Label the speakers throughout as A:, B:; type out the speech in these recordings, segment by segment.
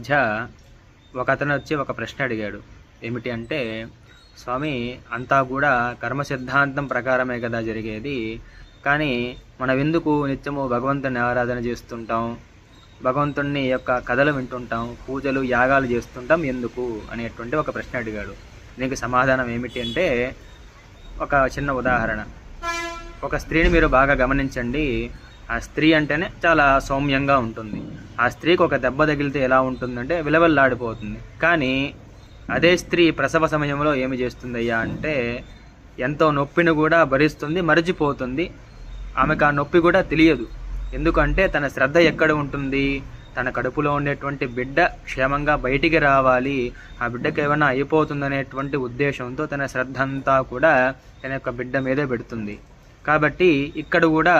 A: మధ్య ఒక అతను వచ్చి ఒక ప్రశ్న అడిగాడు. ఏమిటి అంటే స్వామి అంతా కూడా కర్మ సిద్ధాంతం ప్రకారమే కదా జరిగేది. కానీ మనం ఎందుకు నిత్యము భగవంతుని ఆరాధన చేస్తుంటాం? భగవంతుని యొక్క కథలు వింటుంటాం పూజలు యాగాలు చేస్తుంటాం ఎందుకు? అనేటువంటి ఒక ప్రశ్న అడిగాడు. దీనికి సమాధానం ఏమిటి అంటే ఒక చిన్న ఉదాహరణ. ఒక స్త్రీని మీరు బాగా గమనించండి. ఆ స్త్రీ అంటేనే చాలా సౌమ్యంగా ఉంటుంది. ఆ స్త్రీకి ఒక దెబ్బ తగిలితే ఎలా ఉంటుందంటే విలవల్లాడిపోతుంది. కానీ అదే స్త్రీ ప్రసవ సమయంలో ఏమి చేస్తుందయ్యా అంటే ఎంతో నొప్పిని కూడా భరిస్తుంది మరచిపోతుంది. ఆమెకు ఆ నొప్పి కూడా తెలియదు. ఎందుకంటే తన శ్రద్ధ ఎక్కడ ఉంటుంది? తన కడుపులో ఉండేటువంటి బిడ్డ క్షేమంగా బయటికి రావాలి. ఆ బిడ్డకి ఏమైనా అయిపోతుందనేటువంటి ఉద్దేశంతో తన శ్రద్ధ అంతా కూడా తన యొక్క బిడ్డ మీదే పెడుతుంది. కాబట్టి ఇక్కడ కూడా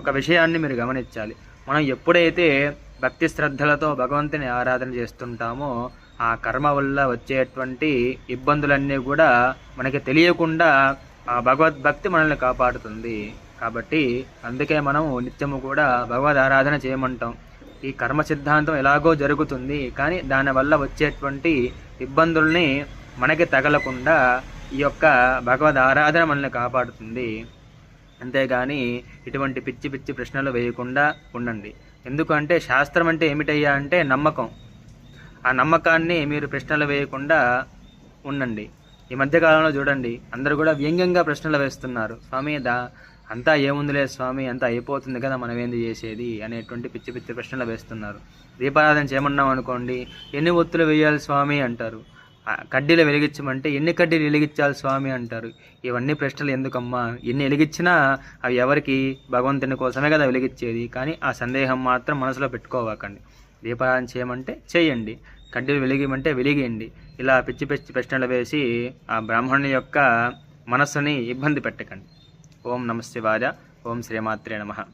A: ఒక విషయాన్ని మీరు గమనించాలి. మనం ఎప్పుడైతే భక్తి శ్రద్ధలతో భగవంతుని ఆరాధన చేస్తుంటామో ఆ కర్మ వల్ల వచ్చేటువంటి ఇబ్బందులన్నీ కూడా మనకి తెలియకుండా ఆ భగవద్భక్తి మనల్ని కాపాడుతుంది. కాబట్టి అందుకే మనం నిత్యము కూడా భగవద్ ఆరాధన చేయమంటాం. ఈ కర్మ సిద్ధాంతం ఎలాగో జరుగుతుంది కానీ దానివల్ల వచ్చేటువంటి ఇబ్బందుల్ని మనకి తగలకుండా ఈ యొక్క భగవద్ ఆరాధన మనల్ని కాపాడుతుంది. అంతేగాని ఇటువంటి పిచ్చి పిచ్చి ప్రశ్నలు వేయకుండా ఉండండి. ఎందుకంటే శాస్త్రం అంటే ఏమిటయ్యా అంటే నమ్మకం. ఆ నమ్మకాన్ని మీరు ప్రశ్నలు వేయకుండా ఉండండి. ఈ మధ్యకాలంలో చూడండి అందరూ కూడా వ్యంగ్యంగా ప్రశ్నలు వేస్తున్నారు. స్వామి దా అంతా ఏముందిలే స్వామి అంతా అయిపోతుంది కదా మనం ఏంది చేసేది అనేటువంటి పిచ్చి పిచ్చి ప్రశ్నలు వేస్తున్నారు. దీపారాధన చేయమన్నాం అనుకోండి ఎన్ని ఒత్తులు వేయాలి స్వామి అంటారు. కడ్డీలు వెలిగించమంటే ఎన్ని కడ్డీలు వెలిగించాలి స్వామి అంటారు? ఇవన్నీ ప్రశ్నలు ఎందుకమ్మా? ఎన్ని వెలిగించినా అవి ఎవరికి? భగవంతుని కోసమే కదా వెలిగించేది. కానీ ఆ సందేహం మాత్రం మనసులో పెట్టుకోవాకండి. దీపారాధన చేయమంటే చేయండి. కడ్డీలు వెలిగిమంటే వెలిగేయండి ఇలా పిచ్చి పిచ్చి ప్రశ్నలు వేసి ఆ బ్రాహ్మణుని యొక్క మనస్సుని ఇబ్బంది పెట్టకండి. ఓం నమస్తే శివాయ. ఓం శ్రీమాత్రే నమః.